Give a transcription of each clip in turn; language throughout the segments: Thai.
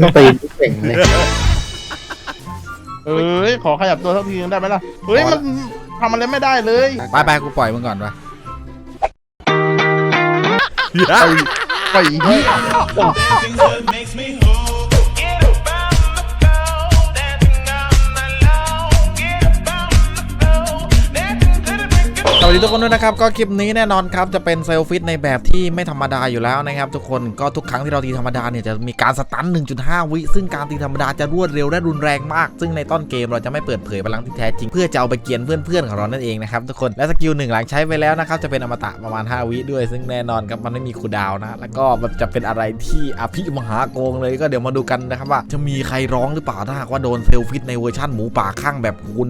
ต้องตีเก่งเลยเอ้ยขอขยับตัวสักทีนึงได้ไหมล่ะเฮ้ยมันทำอะไรไม่ได้เลยไปไปกูปล่อยมึงก่อนไปไปไปเฮ้ย Dancing good makes me whole. Get วัสดีทุกคนด้วยนะครับก็คลิปนี้แน่นอนครับจะเป็นเซลฟิตในแบบที่ไม่ธรรมดาอยู่แล้วนะครับทุกคนก็ทุกครั้งที่เราตีธรรมดาเนี่ยจะมีการสตัน 1.5 วิ ซึ่งการตีธรรมดาจะรวดเร็วและรุนแรงมาก ซึ่งในต้นเกมเราจะไม่เปิดเผยพลังที่แท้จริง เพื่อจะเอาไปเกียนเพื่อนๆของเรานั่นเองนะครับทุกคนและสกิลหนึ่งหลังใช้ไปแล้วนะครับจะเป็นอมตะประมาณ 5 วิด้วย ซึ่งแน่นอนครับมันไม่มีคูดาวนะแล้วก็แบบจะเป็นอะไรที่อภิมหาโกงเลยก็เดี๋ยวมาดูกันนะครับว่าจะมีใครร้องหรือเปล่าถ้าหากว่าโดนเซลฟิตในเวอร์ชั่นหมูป่าข้างแบบคูณ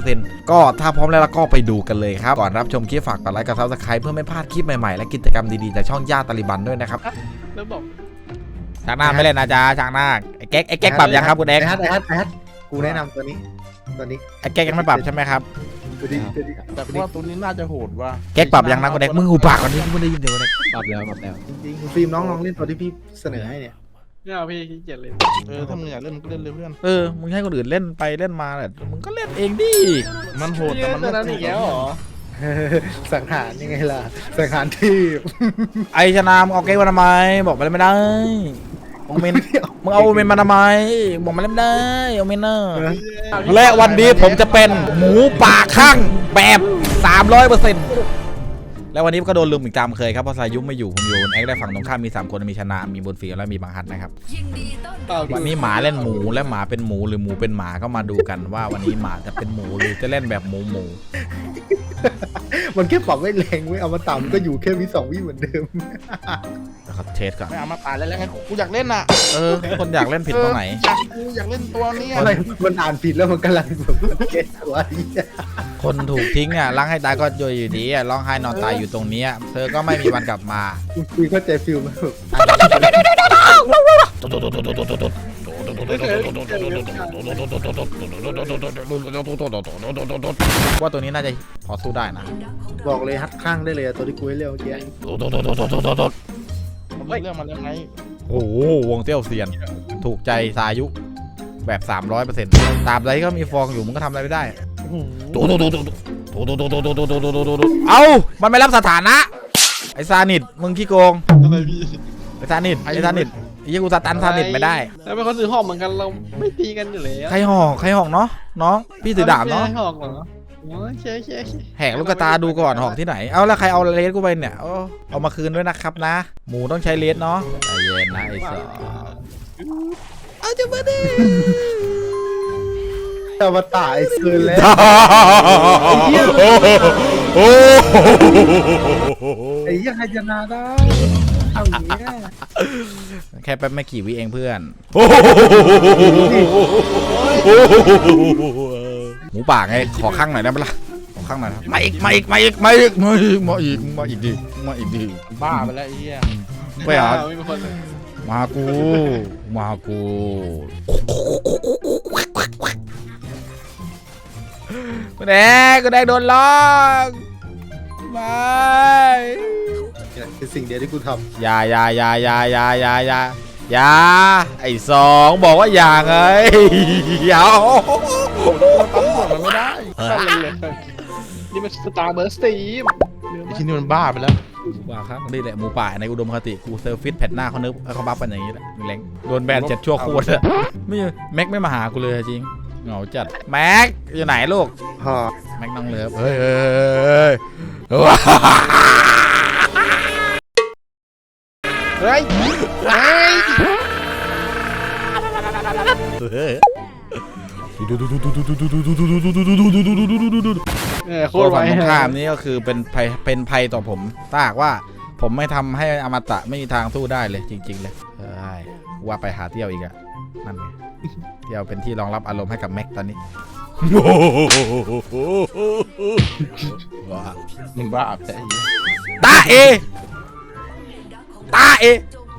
100%ก็ถ้าพร้อมแล้วก็ไปดูกันเลยครับก่อนรับชมคลิปฝากกดไลค์กับซับสไครป์เพื่อไม่พลาดคลิปใหม่ๆและกิจกรรมดีๆจากช่องย่าตาลิบันด้วยนะครับแล้วบอกช่างหน้าไม่เล่นนะจ๊ะช่างหน้าไอ้แก๊กไอ้แก๊กปรับยังครับคุณเอ็กไอ้ฮัทไอ้ฮัทไอ้ฮัทกูแนะนำตัวนี้ตัวนี้ไอ้แก๊กยังไม่ปรับใช่ไหมครับตัวนี้ตัวนี้แต่ว่าตัวนี้น่าจะโหดว่ะแก๊กปรับยังนะคุณเอ็กมึงหูปากก่อนนี่กูไม่ได้ยินเดี๋ยวคุณเอ็กปรับแล้วปรับแล้วจริงๆฟิล์มน้องลองเล่นตัวที่พี่เสนอให้เนี่ยไม่เอาพี่ขี้เกียจเลยเออถ้ามึงอยากเล่นมึงก็เล่นเลยเพื่อนเออมึงให้คนอื่นเล่นไปเล่นมาแหละมึงก็เล่นเองดิมันโหดพี่แต่เล่มันนตัวนั้นอีกแล้วเหรอ สังหารยังไงล่ะ สังหารที่ไอชนะมึงเอาแก๊กมาทำไมบอกมาเล่นไม่ได้โอเมนมึงเอาโอเมนมาทำไมบอกมาเล่นไม่ได้โอเมนเนอร์และวันนี้ผมจะเป็นหมูป่าข้างแบบ300เปอร์เซ็นต์แล้ววันนี้ก็โดนลืมอีกตามเคยครับเพราะสายุไม่อยู่ผมอยู่แอคได้ฝั่งตรงข้ามมีสามคนมีชนะมีบนฟีและมีบางฮัทนะครับ วันนี้หมาเล่นหมูและหมาเป็นหมูหรือหมูเป็นหมาก็มาดูกันว่าวันนี้หมาจะเป็นหมูหรือจะเล่นแบบหมูหมู มันแค่ปรับไม่แรงไม่เอามาต่ำก็อยู่แค่วิสองวิเหมือนเดิม นะครับเทสก่อน ไม่เอามาป่าดแล้วแล้วไงกูอยากเล่นอะเออ คนอยากเล่นผิดตรงไหนอยากกูอยากเล่นตัวเนี้ยอะไรมันอ่านผิดแล้วมันกำลังแบบเก็ตตัวไอ้เหี้ยคนถูกทิ้งอะล้างให้ตายก็โยอยู่ดีอะร้องไห้นอนตายอยู่ตรงเนี้ยเธอก็ไม่มีวันกลับมา คุณคุยเข้าใจฟิลไหมแบบ ว่าตัวนี้น่าจะพอสู้ได้นะบอกเลยฮัทข้างได้เลยอะตัวที่กูให้เรียกเมื่อกี้มันเรื่องมันยังไงโอ้โหวงเตี้ยวเซียน ถูกใจสายุแบบ 300%ตราบใดที่เขามีฟองอยู่มันก็ทำอะไรไม่ได้ เอ้า มันไม่รับสถานะ ไอ้ซานิดมึงขี้โกงอะไรพี่ไอ้ซานิดไอ้ซานิด ไอ้ยี่กูสตันซานิดไม่ได้ แล้วเป็นคนซื้อหอกเหมือนกันเราไม่ตีกันอยู่แล้วใครห่อใครห่องเนาะน้องพี่ถือดาบเนาะไม่ใช่หอกเหรอโอ้ยเช่เช่เช่แหกลูกกระตาดูก่อนห่องที่ไหน เอาแล้วใครเอาเลสกูไปเนี่ยเอาเอามาคืนด้วยนะครับนะ หมูต้องใช้เลสเนาะใจเย็นนะไอ้สองเอาจะมาดิแต่มาตายเซอร์แล้วโอ้ไอ้เหี้ยังใครจะนาได้ เอาอย่างเงี้ยแค่แป๊บไม่กี่วิเองเพื่อนหมูป่าไงขอข้างหน่อยได้ไหมล่ะขอข้างหน่อยนะมาอีกมาอีกมาอีกมาอีกมาอีกมาอีกมาอีกดิมาอีกดิบ้าไปแล้วไอ้เหี้ยไม่เอาไม่มีคนเลยมากูมากูกูแดงกูแดงโดนล็อกไม่ เนี่ยคือสิ่งเดียวที่กูทอย่าอย่าอย่าอย่าอย่าอย่าอย่าอย่าไอ้สองบอกว่าอย่าไงอย่าปั๊มส่วนมันไม่ได้สั้นเลยเลยนี่มันสตาร์เบอร์สตีมไอ้ชิ้นนี้มันบ้าไปแล้วว่าครับนี่แหละหมูป่าในอุดมคติกูเซอร์ฟิตแผ่นหน้าเขานึกเขาบัฟกันอย่างนี้แหละมีแรงโดนแบนเจ็ดชั่วโคตรอะไม่แม็กไม่มาหากูเลยจริงเหงาจัดแม็กอยู่ไหนลูกำฮะแม็กน้องเลิฟเฮ้ยเฮ้ย เออโคตัวตรไวฝั่งตรงข้ามนี่ก็คือเป็นภัยเป็นภัยต่อผมถ้าหากว่าผมไม่ทำให้อมตะไม่มีทางสู้ได้เลยจริง ๆ เลยเอ้ยว่าไปหาเที่ยวอีกอะนั่นไงเที่ยวเป็นที่รองรับอารมณ์ให้กับแม็กตอนนี้ว้ามึงบ้าแต่ไอ้เหี้ยตาเอตาเอ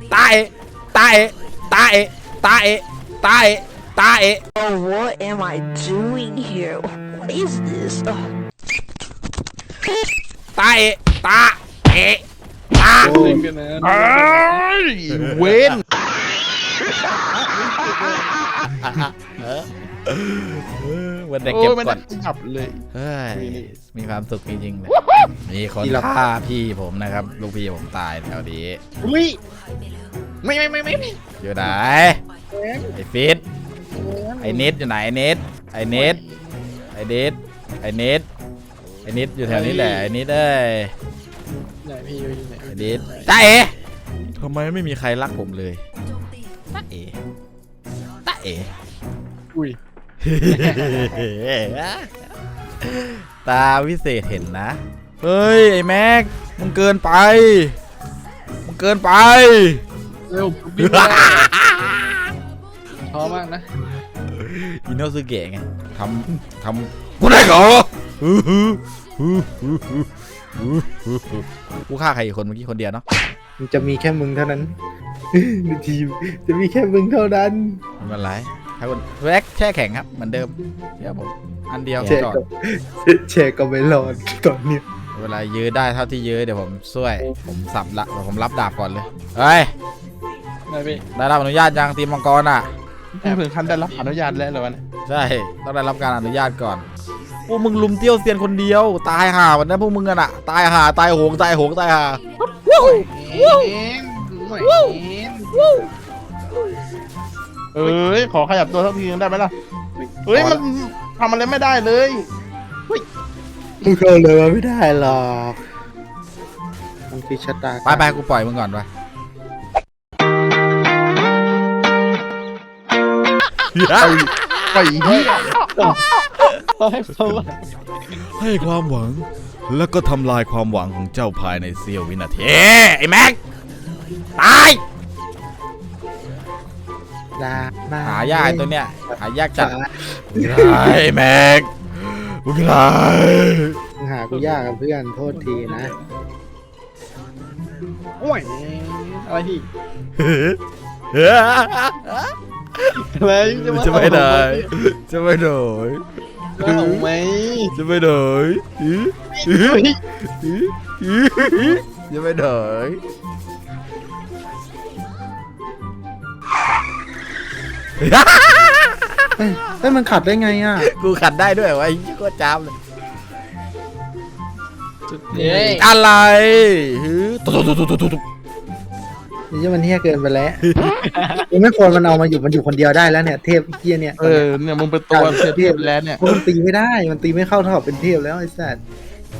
打诶，打诶，打诶，打诶，打诶，打诶。Oh, what am I doing here? What is this? 打诶，打诶，打。I win. วันเด็กเก็บก่อนขับเลยมีความสุขจริงๆเลยมีคนฆ่าพี่ผมนะครับ ลูกพี่ผมตายแถวนี้อุ้ยไม่ไม่ไม่ไม่อยู่ไหนไอฟิตไอเน็ตอยู่ไหนไอเน็ตไอเน็ตไอเน็ตไอเน็ตไอเน็ตอยู่แถวนี้แหละไอเน็ตเอ้ยไอนไอ้เน็ตจ้าเอ๋ทำไมไม่มีใครรักผมเลยตาเอ๋ตาเอ๋อุ้ย ตาวิเศษเห็นนะ เฮ้ย ไอ้แม็กมึงเกินไป มึงเกินไป เร็วผมวิ่งม่ได้ท้อมากนะ อินโนซึเกะไงทำทำกูได้เหรอกูฆ่าใครอีกคนเมื่อกี้คนเดียวเนาะมันจะมีแค่มึงเท่านั้นในทีมจะมีแค่มึงเท่านั้นไม่เป็นไร ให้คนแว็กแช่แข็งครับเหมือนเดิมเชื่อผมอันเดียวก่อนแช่ก็ไม่รอดตอนนี้เวลายื้อได้เท่าที่ยื้อเดี๋ยวผมช่วย ผมสับละเดี๋ยวผมรับดาบก่อนเลยเฮ้ยได้รับอนุญาตยังทีมมังกรอะแอบถึงขั้นได้รับอนุญาตแล้วเหรอวะเนี่ยใช่ต้องได้รับการอนุญาตก่อนพวกมึงลุมเตี้ยวเซียนคนเดียว ตายห่าวันนั้นพวกมึงกันอะ ตายห่าตายโหงตายโหงตายห่าวู้วู้วู้วู้ เอ้ยขอขยับตัวสักทีนึงได้ไหมล่ะเฮ้ยมันทำอะไรไม่ได้เลยมึงเอาเลยไม่ได้หรอกมันคือชะตาไปไปกูปล่อยมึงก่อนไปไปเฮีให้ความหวัง แล้วก็ทำลายความหวังของเจ้าภายในเสี้ยววินาทียไอ้แม็กตาย ลาหายากตัวเนี้ยหายากจัดไอ้แม็กมึงไรหากูยากกับเพื่อนโทษทีนะโอ้ยอะไรพี่อะไรจะไม่ได้ จะไม่ได้ก็หลงไหมจะไม่ได้จะไม่ได้ เฮ้ยมันขัดได้ไงอะกูขัดได้ด้วยวะไอ้เหี้ยโคตรจ้ามเลยเฮ้อะไรฮือตุ๊บามันเที่ยเกินไปแล้วไม่ควรมันเอามาอยู่มันอยู่คนเดียวได้แล้วเนี่ย เทพเฮี้ยเนี่ยเออเนี่ยมึงเป็นตัวเทพแล้วเนี่ย มันตีไม่ได้มันตีไม่เข้าเท่าเป็นเทพแล้วไอ้สัตว์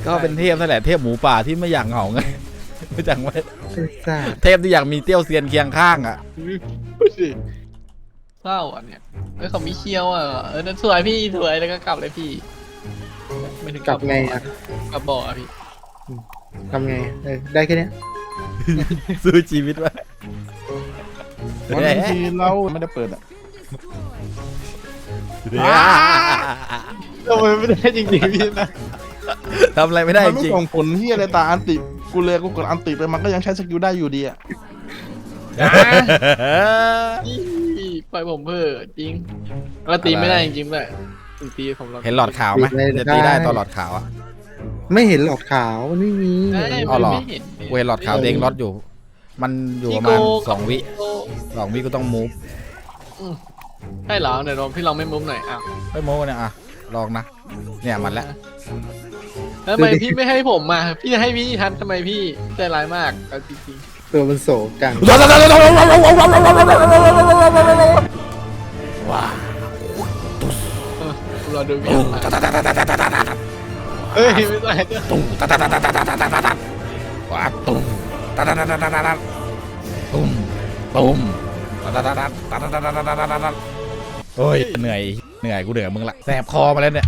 ก็เป็นเทพนั่นแหละเทพหมูป่าที่ไม่อยากเหงาไงไม่จังไว้ไอ้เทพที่อยากมีเตี้ยวเซียนเคียงข้างอะ เศร้าอะเนี่ยเอ้ยเขามีเคียวอะเออนั่นสวยพี่สวยแล้วก็กลับเลยพี่ไม่ถึงกลับไงอะกลับบ่อพี่ทำไงเออได้แค่นี้ยสู้ชีวิตวะวันนี้ทีเราไม่ได้เปิดอะทำไมไม่ได้จริงๆพี่นะทำอะไรไม่ได้จริงมันไม่ส่งผลที่อะไรตาอันติกูเลยกูกดอันติไปมันก็ยังใช้สกิลได้อยู่ดีอะ ปล่อยผมเพื่อจริงเราตีไม่ได้จริงๆเลยถึงตีผมเห็นหลอดขาวไหมเดี๋ยวตีได้ตอนหลอดขาวอะไม่เห็นหลอดขาวไม่มี ได้ไม่ไม่เหรอเวหลอดขาวเด้งรอดอยู่ มันอยู่ประมาณสองวิสองวิก็ต้องมูฟใช่หรอเดี๋ยวลองพี่ลองไม่มูฟหน่อยอ้าวไม่มูฟเนี่ยอะลองนะเนี่ยมันแล้วทำไมพี่ไม่ให้ผมอะพี่จะให้พี่ทันทำไมพี่ใจร้ายมากเอาจริงๆ ตัวมันโศกจังว้าวรอดูวิวเอ้ยไม่ใช่ตุ้งตัดตัดตัดตัดตัดตัดตัดตัดว้าตุ้งตัดตัดตัดตัดตัดตัดตุ้มตุ้มตัดตัดตัดตัดตัดตัดตัดตัดตัดโอ้ยเหนื่อยเหนื่อยกูเหนื่อยมึงละแสบคอมาแล้วเนี่ย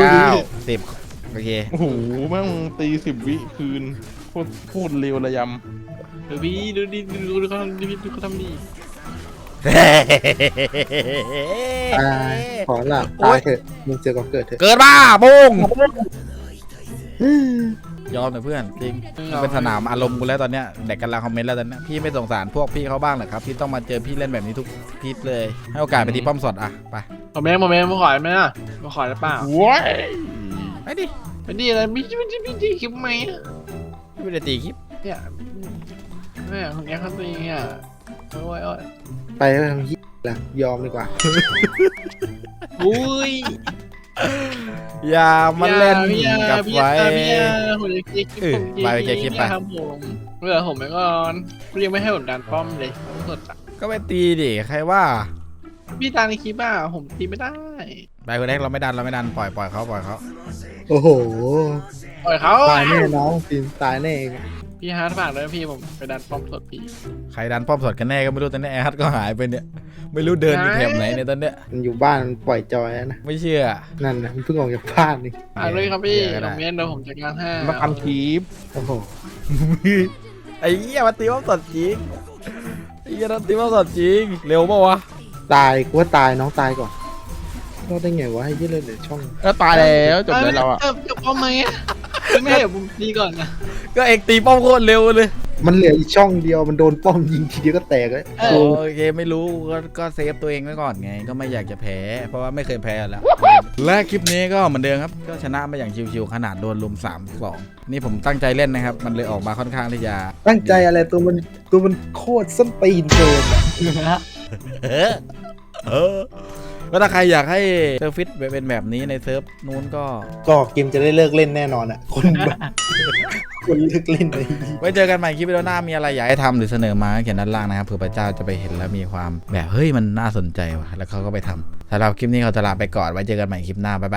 เก้าสิบโอเคโอ้โหแม่งตีสิบวิคืนโคตรโคตรเร็วระยำเฮ้ยดูดิดูดิดูเขาทำดิดูเขาทำดีตายขอหลับตายเถอะมึงเจอก็เกิดเถอะเกิดบ้าบงยอมหน่อยเพื่อนจริงเป็นสนามอารมณ์กูแล้วตอนเนี้ยเด็กกำลังคอมเมนต์แล้วตอนนี้พี่ไม่สงสารพวกพี่เขาบ้างเหรอครับที่ต้องมาเจอพี่เล่นแบบนี้ทุกทิปเลย ให้โอกาสไปที่ป้อมสดอะไป โมเมนต์โมเมนต์มาขอไหมอะมาขอได้เปล่าำว้ายไปดิไม่ดีอะไรไม่ไม่ไม่ดีคลิปไหมอะไม่ได้ตีคลิปเนี่ยแม่คนนี้เขาตีอะโอ้ยโอ้ยไปแล้วทำยี่ละยอมดีกว่า อุ้ยอย่ามาเล่นพี่ยากับพี่ไฟยาพี่ยาผมจะเคลียร์คลิปเออผมจริงไปไปเคลียร์คลิปไปครับผมเหลือผมไปก่อนพี่ยังไม่ให้ผมดันป้อมเลยผมสดอะก็ไปตีดิใครว่า พี่ดันในคลิปอะผมตีไม่ได้ ไปคนแรกเราไม่ดันเราไม่ดันปล่อยปล่อยเขาปล่อยเขาโอ้โห ปล่อยเขาตายแน่น้องฟิล์มตายแน่เองพี่ฮาร์ดฝากเลยพี่ผมไปดันป้อมสดพี่ใครดันป้อมสดกันแน่ก็ไม่รู้ตอนนี้แอร์ฮัทก็หายไปเนี่ย ไม่รู้เดินอยู่แถบไหนเนี่ยตอนเนี้ยมันอยู่บ้านมันปล่อยจอยแล้วนะไม่เชื่อนั่นนะมันเพิ่งออกจากบ้านนี่ฝากเลยครับพี่เดี๋ยวก็ผได้มเมียนเดี๋ยวผมจัดการให้มาทำคลิปโอ้โหไอ้เหี้ยมาตีป้อมสดจริงไอ้เหี้ยมาตีป้อมสดจริงเร็วปะวะ ตายกูว่าตายน้องตายก่อนรอดได้ไงวะให้ยี่เลยเหลือช่องก็ตายแล้วจบแล้วเราอะเอจบป้อมไหมอะพี่ไม่ให้ผมดีก่อนนะก็เอกตีป้อมโคตรเร็วเลยมันเหลืออีกช่องเดียวมันโดนป้อมยิงทีเดียวก็แตกเลยเอโอเคไม่รู้ก็ก็เซฟตัวเองไว้ก่อนไง ก็ไม่อยากจะแพ้ เพราะว่าไม่เคยแพ้แล้ว และคลิปนี้ก็เหมือนเดิมครับ ก็ชนะมาอย่างชิวๆขนาดโดนลุม3 2นี่ผมตั้งใจเล่นนะครับ มันเลยออกมาค่อนข้างที่จะตั้งใจอะไรตัวมันตัวมันโคตรส้นตีนเกิน เออเออก็ถ้าใครอยากให้เซิร์ฟฟิตเป็นแบบนี้ในเซิร์ฟนู้นก็ ก็เกมจะได้เลิกเล่นแน่นอนอะ คนแบบคนเลิกเล่นเลยไว้เจอกันใหม่คลิปวิดีโอหน้ามีอะไรอยากให้ทำหรือเสนอมาก็เขียนด้านล่างนะครับเผื่อพระเจ้าจะไปเห็นแล้วมีความแบบเฮ้ยมันน่าสนใจว่ะแล้วเขาก็ไปทำสำหรับคลิปนี้เขาจะลาไปก่อนไว้เจอกันใหม่คลิปหน้าบ๊ายบาย